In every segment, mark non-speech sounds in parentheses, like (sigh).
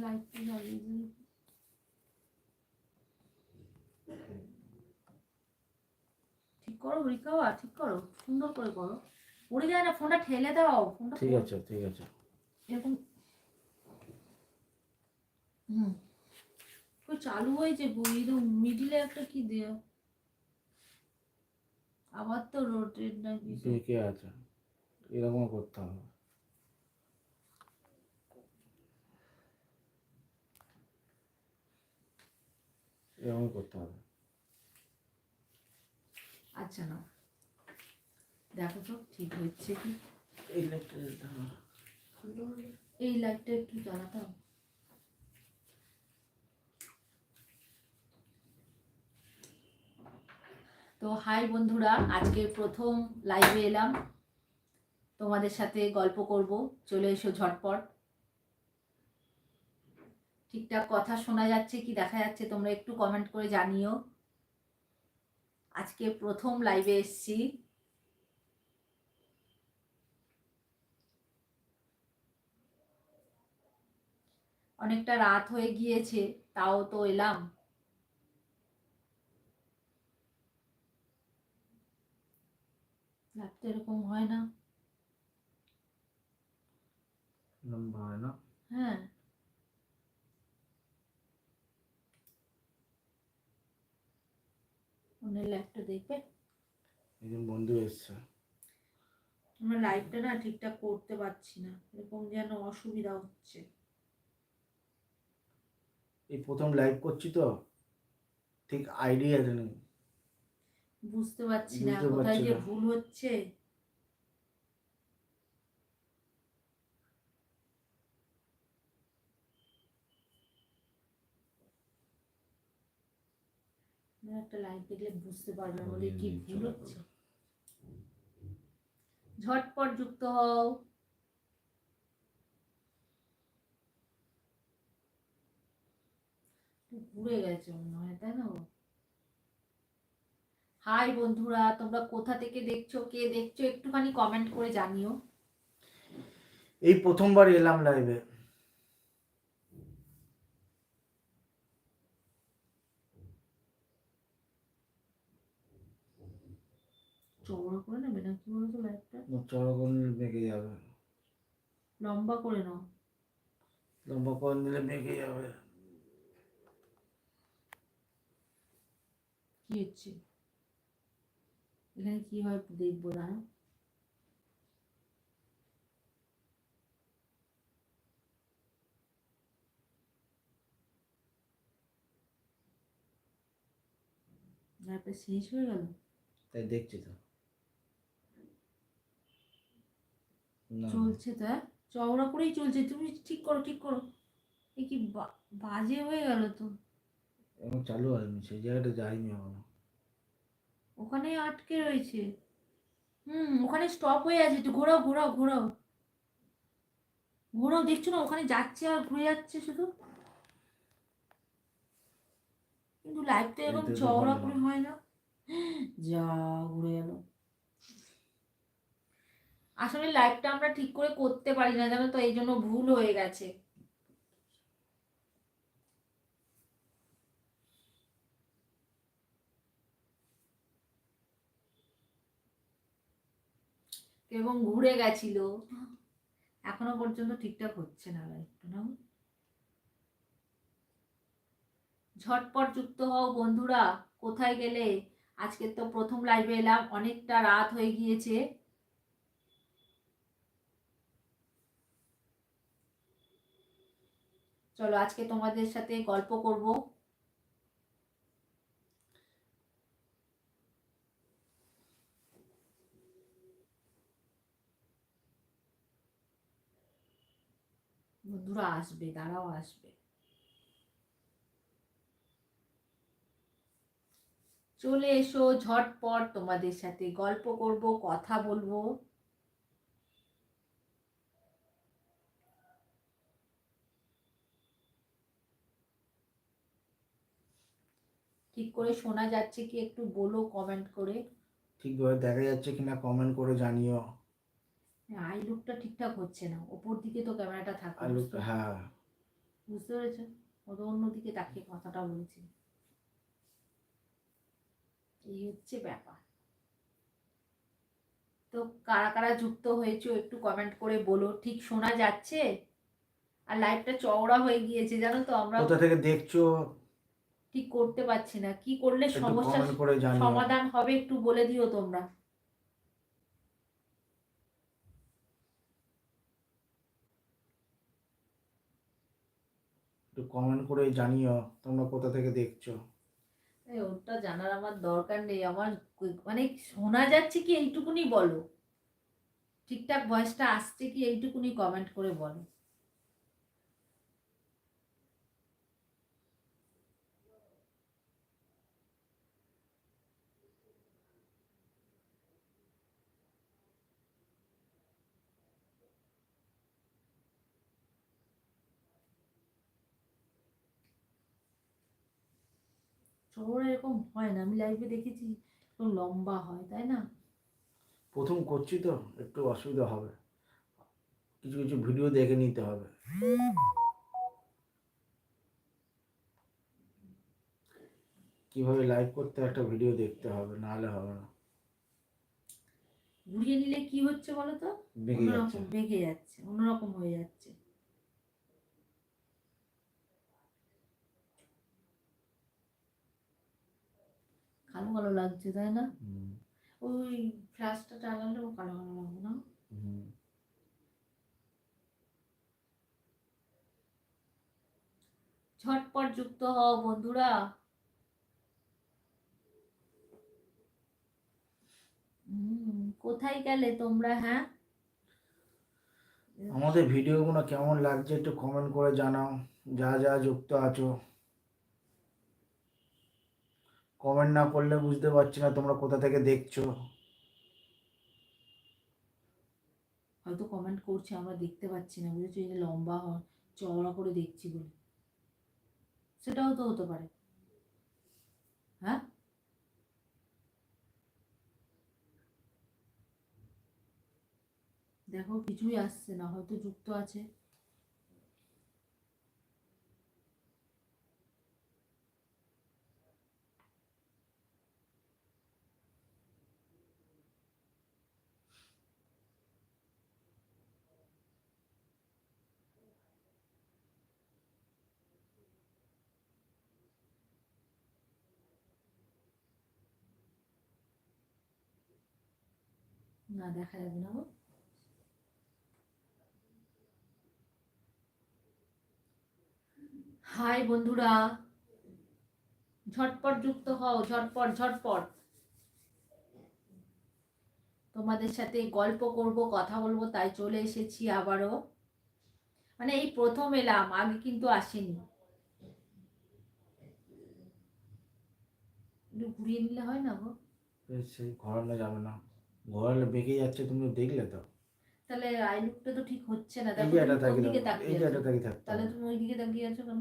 লাইটটা জ্বালিয়ে ঠিক করো রিকাওয়া ঠিক করো সুন্দর করে করো। উড়ে যায় না ফোনটা ঠেলে দাও ফোনটা ঠিক আছে ঠিক আছে। এরকম। হুম। ওই চালু হয়েছে বই মিডিলে একটা কি দেয়া? আবার তো রোটেট না কিছু। আছে। এরকম করতে হবে। এরকম করতে হবে। আচ্ছা না দেখো তো ঠিক হচ্ছে কি? এই লাইটটা। এই লাইটটা একটু জ্বালাতে হবে তো হাই বন্ধুরা আজকে প্রথম লাইভে এলাম। তোমাদের সাথে গল্প করব। চলে এসো ঝটপট। ঠিকঠাক কথা শোনা যাচ্ছে কি দেখা যাচ্ছে? তোমরা একটু কমেন্ট করে জানিও। আজকে প্রথম লাইভে এসছি। অনেকটা রাত হয়ে গিয়েছে তাও তো এলাম। রাত এরকম হয় না। লম্বা হয় না। হ্যাঁ। অন্য ল্যাপটা দেখবে? একজন বন্ধু এসছে। আমরা লাইভটা না ঠিকঠাক করতে পারছি না। এরকম যেন অসুবিধা হচ্ছে। এই প্রথম লাইভ করছি তো ঠিক আইডিয়া নেই। বুঝতে পারছি না। কোথায় যে ভুল হচ্ছে? একটা লাইভ দেখলে বুঝতে পারবে আমাদের কি ভুল হচ্ছে। ঝটপট যুক্ত হও। ঘুরে গেছে মনে হয় তাই না হাই বন্ধুরা তোমরা কোথা থেকে দেখছ কে দেখছ একটুখানি কমেন্ট করে জানিও। এই প্রথমবার এলাম লাইভে চওড়া করে নেবে না কি বলতো লাইটটা চড়া করে নিলে বেঁকে যাবে। লম্বা করে নাও। লম্বা করে নিলে বেঁকে যাবে। কি হচ্ছে? এখানে কি হয় দেখব দাঁড়া লাইটটা শেষ হয়ে গেল? তাই দেখছি তো না চলছে তো হ্যাঁ? চওড়া করেই চলছে তুমি ঠিক করো ঠিক করো। এ কি বাজে হয়ে গেল তো। এখন চালু হয়নি সেই জায়গাটা যাইনি এখনও। ওখানে আটকে রয়েছে। হুম ওখানে স্টপ হয়ে আছে একটু ঘোরাও ঘোরাও ঘোরাও। ঘোরাও দেখছ না ওখানে যাচ্ছে আর ঘুরে যাচ্ছে শুধু? কিন্তু লাইফটা এরকম এতে চওড়া করে হয় না। (gasps) যা ঘুরে গেল। আসলে লাইফটা আমরা ঠিক করে করতে পারি না, জানো তো? এই জন্য ভুল হয়ে গেছে। এবং ঘুরে গেছিল। এখনও পর্যন্ত ঠিকঠাক হচ্ছে না লাইফটা না? ঝটপট যুক্ত হও বন্ধুরা, কোথায় গেলে? আজকে তো প্রথম লাইভে এলাম, অনেকটা রাত হয়ে গিয়েছে। চলো আজকে তোমাদের সাথে গল্প করব। বন্ধুরা আসবে তারাও আসবে। চলে এসো ঝটপট তোমাদের সাথে গল্প করব, কথা বলব। ঠিক করে শোনা যাচ্ছে কি একটু বলো কমেন্ট করে। ঠিকভাবে দেখা যাচ্ছে কিনা কমেন্ট করে জানিও। আই লুকটা ঠিকঠাক হচ্ছে না ওপর দিকে তো ক্যামেরাটা থাকে আলু হ্যাঁ। বুঝতে পেরেছ? ও তো অন্যদিকে তাকিয়ে কথাটা বলছে। এই হচ্ছে ব্যাপার। তো কারা কারা যুক্ত হয়েছো একটু কমেন্ট করে বলো ঠিক শোনা যাচ্ছে? আর লাইভটা চওড়া হয়ে গিয়েছে জানো তো আমরা কোথা থেকে দেখছ? ঠিক করতে পারছি না। কি করলে সমস্যা সমাধান হবে একটু বলে দিও তোমরা। একটু কমেন্ট করে জানিও তোমরা কোথা থেকে দেখছ? ওটা জানার আমার দরকার নেই। আমার মানে শোনা যাচ্ছে কি এইটুকুনি বলো। ঠিকঠাক ভয়েসটা আসছে কি এইটুকুনি কমেন্ট করে বলো চওড়া এরকম হয় না। আমি লাইভে দেখেছি এরকম লম্বা হয় তাই না? প্রথম করছি তো একটু অসুবিধা হবে। কিছু কিছু ভিডিও দেখে নিতে হবে। কীভাবে লাইভ করতে একটা ভিডিও দেখতে হবে নাহলে হবে না। ঘুরিয়ে নিলে কি হচ্ছে বলো তো? বেঁকে যাচ্ছে অন্যরকম হয়ে যাচ্ছে। কালো কালো লাগছে তাই না? ওই ফ্ল্যাশটা চালালেও কালো কালো লাগবে না। ঝটপট যুক্ত হও বন্ধুরা। কোথায় গেলে তোমরা হ্যাঁ? আমাদের ভিডিওগুলো কেমন লাগছে একটু কমেন্ট করে জানাও। যা যা যুক্ত আছো। কমেন্ট না করলে বুঝতে পারছি না তোমরা কোথা থেকে দেখছ। হয়তো কমেন্ট করছে, আমরা দেখতে পাচ্ছি না, বুঝেছ? এই লম্বা হয়, চওড়া করে দেখছি বলে। সেটাও তো হতে পারে। হ্যাঁ? দেখো, কিছুই আসছে না, হয়তো যুক্ত আছে। না দেখা যাবে না হাই বন্ধুরা, ঝটপট যুক্ত হও, ঝটপট ঝটপট। তোমাদের সাথে গল্প করব, কথা বলব, তাই চলে এসেছি আবারও। মানে এই প্রথম এলাম, আগে কিন্তু আসেনি। ঘুরিয়ে নিলে হয় না গো? সেই ঘোরানো যাবে না। ঘোরালে বেঁকে যাচ্ছে তুমি দেখলে তো। তাহলে আই লুকটা তো ঠিক হচ্ছে না। দেখো কোন তাকিয়ে দিকে তাকিয়ে আছো? তাহলে তুমি ওই দিকে তাকিয়ে আছো কেন?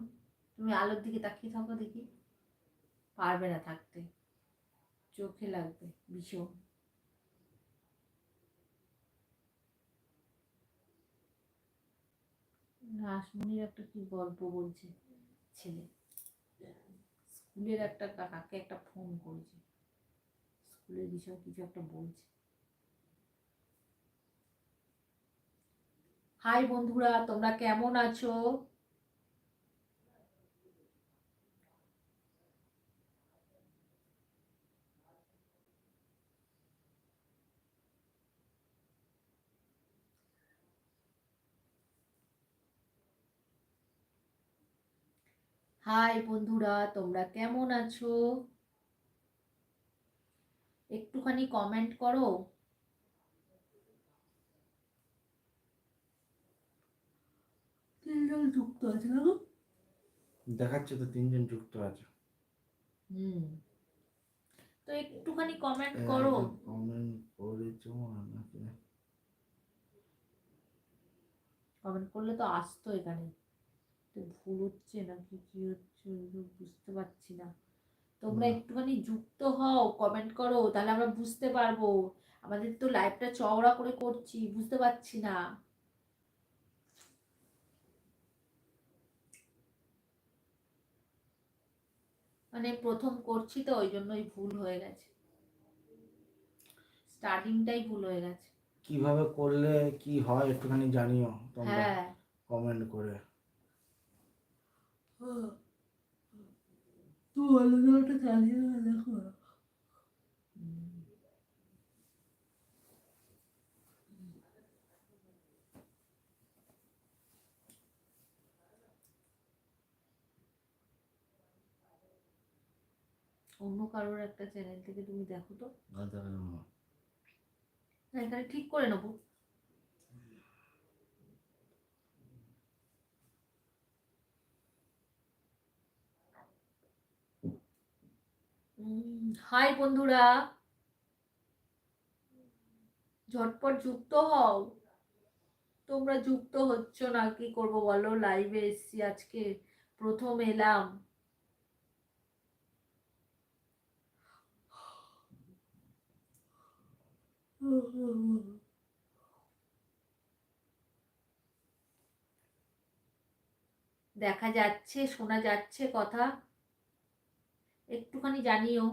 তুমি আলোর দিকে তাকিয়ে থাকো দেখি। পারবে না থাকতে। চোখে লাগবে ভীষণ। রাসমণির একটা কি গল্প বলছে ছেলে? স্কুলের একটা কাকাকে একটা ফোন করেছে। স্কুলের বিষয়ে কিছু একটা বলছে। হাই বন্ধুরা তোমরা কেমন আছো? হাই বন্ধুরা তোমরা কেমন আছো? একটুখানি কমেন্ট করো। তিনজন যুক্ত আছে না দেখাচ্ছে তো তিনজন যুক্ত আছে। হুম। তো একটুখানি কমেন্ট করো। কমেন্ট করেছ নাকি কমেন্ট করলে তো আসতো এখানে। তো ভুল হচ্ছে নাকি কি হচ্ছে বুঝতে পারছি না। তোমরা একটুখানি যুক্ত হও কমেন্ট করো তাহলে আমরা বুঝতে পারব। আমাদের তো লাইভটা চওড়া করে করছি বুঝতে পারছি না। মানে প্রথম করছি তো ওই জন্যই ভুল হয়ে গেছে। স্টার্টিংটাই ভুল হয়ে গেছে। কীভাবে করলে কি হয় একটুখানি জানিও তোমরা হ্যাঁ। কমেন্ট করে। তো আলাদা চালিয়ে দেখো। অন্য কারোর একটা চ্যানেল থেকে তুমি দেখো তো। না এখানে ঠিক করে নেব। হাই বন্ধুরা। ঝটপট যুক্ত হও। তোমরা যুক্ত হচ্ছ না কি করব বলো? লাইভে এসছি আজকে। প্রথম এলাম। দেখা যাচ্ছে, শোনা যাচ্ছে কথা। একটুখানি জানিও।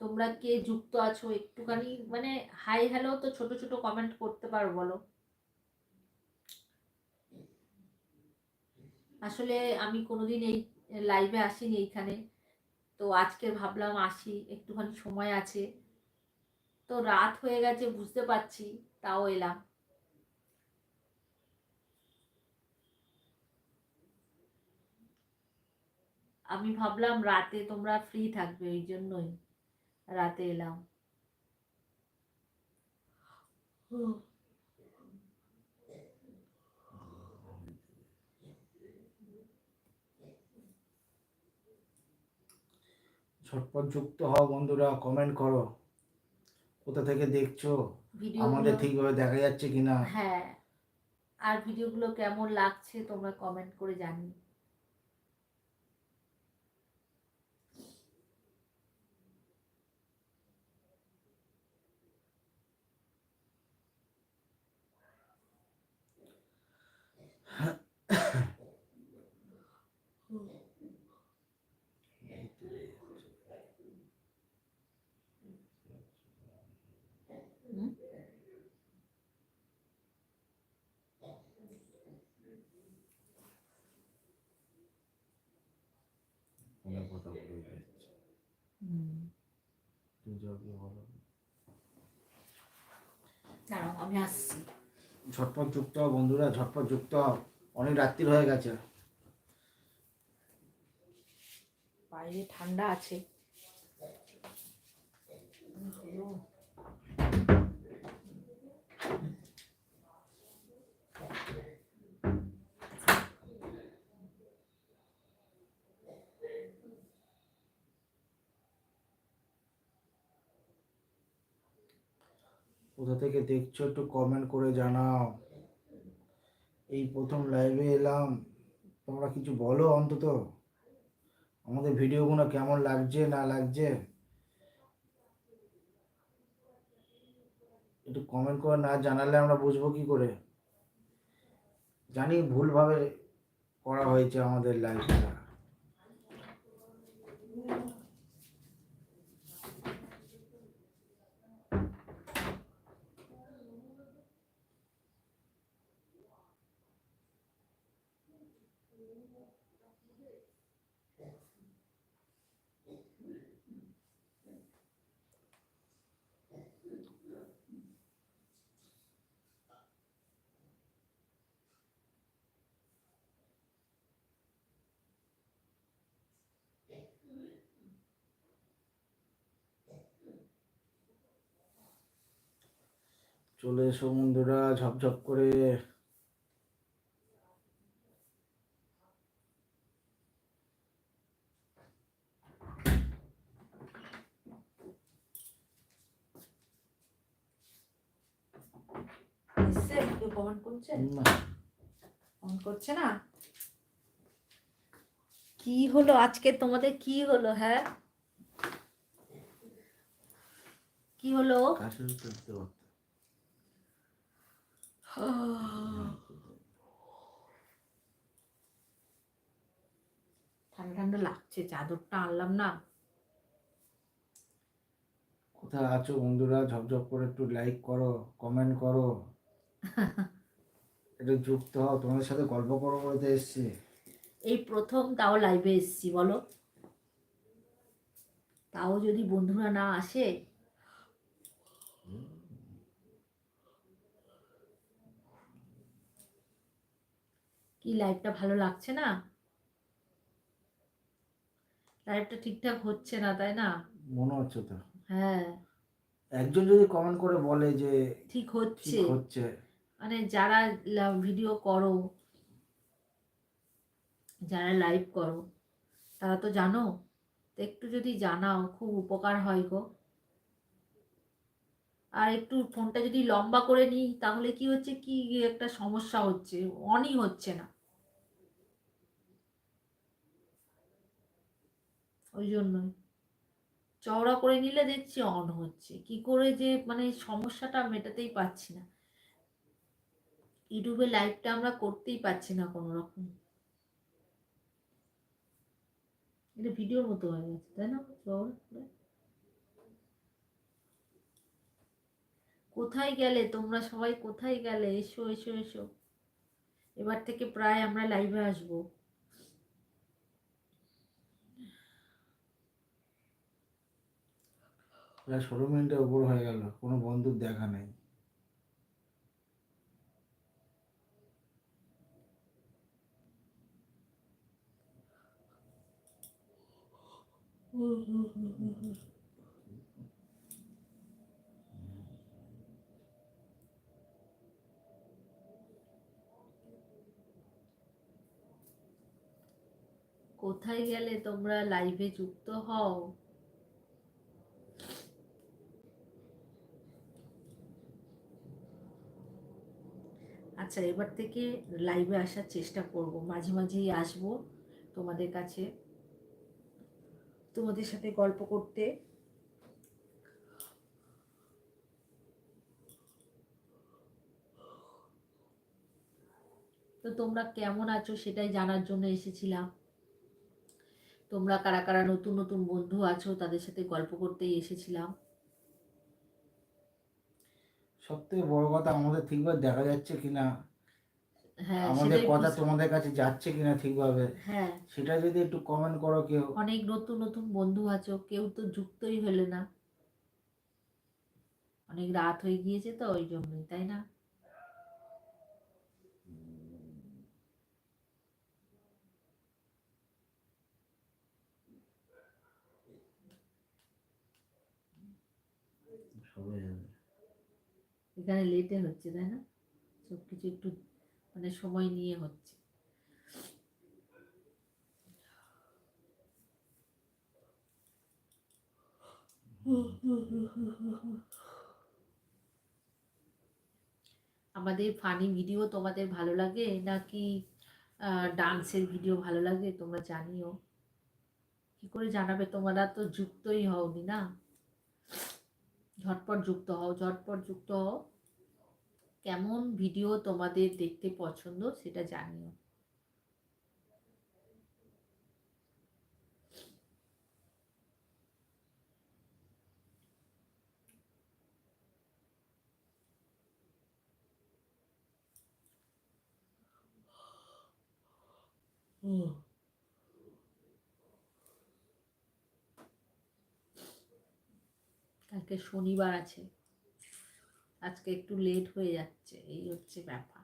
তোমরা কে যুক্ত আছো? একটুখানি মানে হাই হ্যালো তো ছোট ছোট কমেন্ট করতে পারো, বলো। আসলে আমি কোনোদিন এই লাইভে আসিনি এইখানে। তো আজকে ভাবলাম আসি, একটুখানি সময় আছে। তো রাত হয়ে গেছে, বুঝতে পারছি, তাও এলাম। আমি ভাবলাম রাতে তোমরা ফ্রি থাকবে, ওই জন্যই রাতে এলাম। ঝটপট যুক্ত হও বন্ধুরা কমেন্ট করো। কোথা থেকে দেখছ? আমাদের ঠিকভাবে দেখা যাচ্ছে কিনা? হ্যাঁ। আর ভিডিওগুলো কেমন লাগছে তোমরা কমেন্ট করে জানিও (coughs) হুম? ফোনে কথা বলে যাচ্ছে। তুমি গিয়ে বলো। দাঁড়াও আমি আসছি ঝটপট যুক্ত হও বন্ধুরা ঝটপট যুক্ত হও অনেক রাত্রির হয়ে গেছে বাইরে ঠান্ডা আছে কোথা থেকে দেখছ একটু কমেন্ট করে জানাও। এই প্রথম লাইভে এলাম। তোমরা কিছু বলো অন্তত? আমাদের ভিডিওগুলো কেমন লাগছে, না লাগছে? একটু কমেন্ট করে না জানালে আমরা বুঝব কি করে? জানি ভুলভাবে করা হয়েছে আমাদের লাইভটা চলে এসো বন্ধুরা ঝপঝপ করে। কমেন্ট না, করছে না? কি হলো আজকে? তোমাদের কি হলো হ্যাঁ? কি হলো কাশের উপর দিতে পারতো। ঠান্ডা লাগছে চাদরটা আনলাম না। কোথায় আছো বন্ধুরা? ঝপঝপ করে একটু লাইক করো কমেন্ট করো। (laughs) একটু যুক্ত হও তোমাদের সাথে গল্প করো বলতে এসছি। এই প্রথম তাও লাইভে এসছি বলো। তাও যদি বন্ধুরা না আসে? কি লাইভটা ভালো লাগছে না? লাইভটা ঠিকঠাক হচ্ছে না তাই না? মনে হচ্ছে তো। হ্যাঁ। একজন যদি কমেন্ট করে বলে যে ঠিক হচ্ছে। হচ্ছে। মানে যারা ভিডিও করো যারা লাইভ করো তারা তো জানো? তো একটু যদি জানাও খুব উপকার হয় গো। আর একটু ফোনটা যদি লম্বা করে নিই তাহলে কি হচ্ছে? কি একটা সমস্যা হচ্ছে অনই হচ্ছে না। ওই জন্যই চওড়া করে নিলে দেখছি অন হচ্ছে। কি করে যে মানে সমস্যাটা মেটাতেই পারছি না। ইউটিউবে লাইভটা আমরা করতেই পারছি না কোনো রকম এটা ভিডিওর মতো হয়ে গেছে, তাই না? কোথায় গেলে? তোমরা সবাই কোথায় গেলে? এসো এসো এসো। এবার থেকে প্রায় আমরা লাইভে আসব। প্রায় ষোলো মিনিটের উপর হয়ে গেল, কোনো বন্ধুর দেখা নেই। কোথায় গেলে তোমরা লাইভে যুক্ত হও? আচ্ছা এবার থেকে লাইভে আসার চেষ্টা করব। মাঝে মাঝেই আসব তোমাদের কাছে। তোমাদের সাথে গল্প করতে। তো তোমরা কেমন আছো সেটাই জানার জন্য এসেছিলাম। তোমরা কারা কারা নতুন নতুন বন্ধু আছো তাদের সাথে গল্প করতেই এসেছিলাম। সব থেকে বড় কথা আমাদের ঠিকভাবে দেখা যাচ্ছে কিনা হ্যাঁ আমাদের সেটাই কথা তোমাদের কাছে যাচ্ছে কিনা ঠিকভাবে হ্যাঁ। সেটা যদি একটু কমেন্ট করো কেউ। অনেক নতুন নতুন বন্ধু আছো কেউ তো যুক্তই হলে না। অনেক রাত হয়ে গিয়েছে তো ওই জন্যই তাই না? সবাই জানে। এখানে লেটে হচ্ছে, তাই না? সব কিছু একটু মানে সময় নিয়ে হচ্ছে। আমাদের ফানি ভিডিও তোমাদের ভালো লাগে নাকি ডান্সের ভিডিও ভালো লাগে তোমরা জানিও। কি করে জানাবে? তোমরা তো যুক্তই হওনি না? ঝটপট যুক্ত হও ঝটপট যুক্ত হও। কেমন ভিডিও তোমাদের দেখতে পছন্দ সেটা জানিও। কালকে শনিবার আছে। আজকে একটু লেট হয়ে যাচ্ছে এই হচ্ছে ব্যাপার।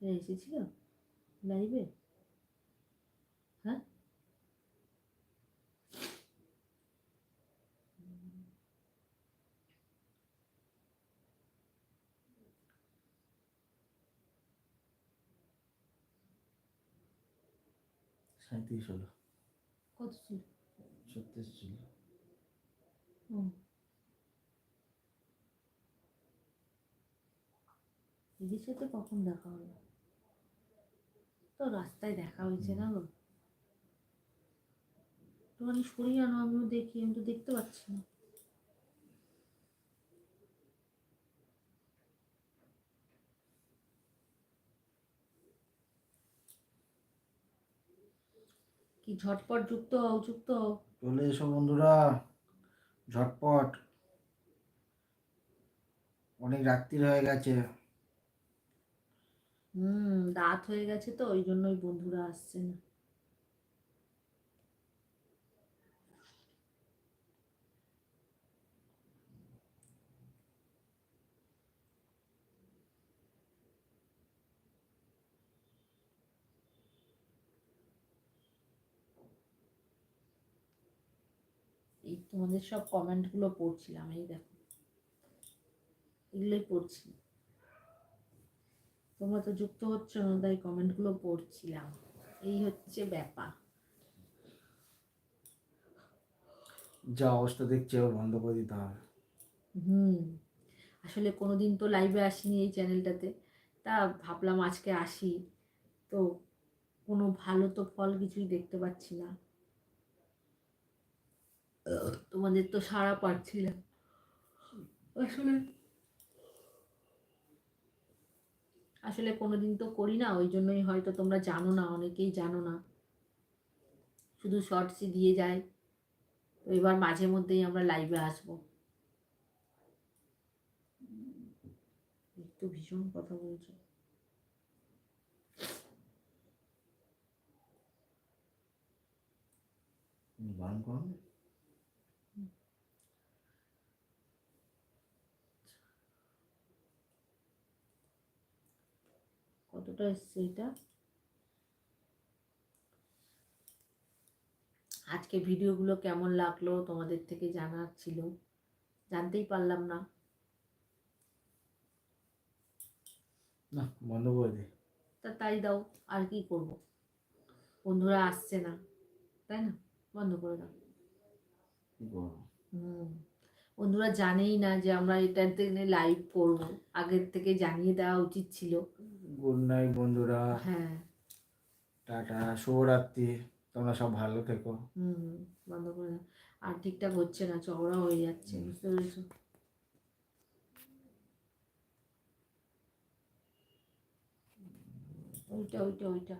এসেছিল? লাইভে হ্যাঁ? সাঁত্রিশ হলো। কত ছিল? ছত্রিশ ছিল। হুম। দিদির সাথে কখন দেখা হলো? তো তো রাস্তায় দেখা হয়েছে না গো। তোমার সরিয়ে আনো আমিও দেখি আমি তো দেখতে পাচ্ছি না। কি ঝটপট যুক্ত হও যুক্ত হও। চলে এসো বন্ধুরা ঝটপট। অনেক রাত্রি হয়ে গেছে। হুম রাত হয়ে গেছে তো ওই জন্যই বন্ধুরা আসছে না। এই তোমাদের সব কমেন্টগুলো পড়ছিলাম এই দেখো। এগুলোই পড়ছি। তোমরা তো যুক্ত হচ্ছ না তাই কমেন্টগুলো পড়ছিলাম। এই হচ্ছে ব্যাপার। যা অবস্থা দেখছি এবার বন্ধ করে দিতে হবে। হুম। আসলে কোনোদিন তো লাইভে আসিনি এই চ্যানেলটাতে তা ভাবলাম আজকে আসি। তো কোনো ভালো তো ফল কিছুই দেখতে পাচ্ছি না। তোমাদের তো সারা পাচ্ছি না আসলে আসলে কোনোদিন তো করি না, ওই জন্যই হয়তো তোমরা জানো না, অনেকেই জানো না। শুধু শর্টসই দিয়ে যায়। তো এবার মাঝে মধ্যেই আমরা লাইভে আসব। একটু ভীষণ কথা বলছো। করো না। কতটা এসছে এটা? আজকে ভিডিওগুলো কেমন লাগল তোমাদের থেকে জানার ছিল? জানতেই পারলাম না। না বন্ধ করে দে। তা তাই দাও আর কি করব? বন্ধুরা আসছে না তাই না? বন্ধ করে দাও। হুম বন্ধুরা জানেই না যে আমরা এটাতে লাইভ করব। আগের থেকে জানিয়ে দেওয়া উচিত ছিল। গুড নাইট বন্ধুরা। হ্যাঁ। টাটা শুভরাত্রি। তোমরা সব ভালো থেকো। হুম বন্ধ করে আর ঠিকঠাক হচ্ছে না চওড়া হয়ে যাচ্ছে বুঝতে পেরেছ? ওইটা ওইটা ওইটা।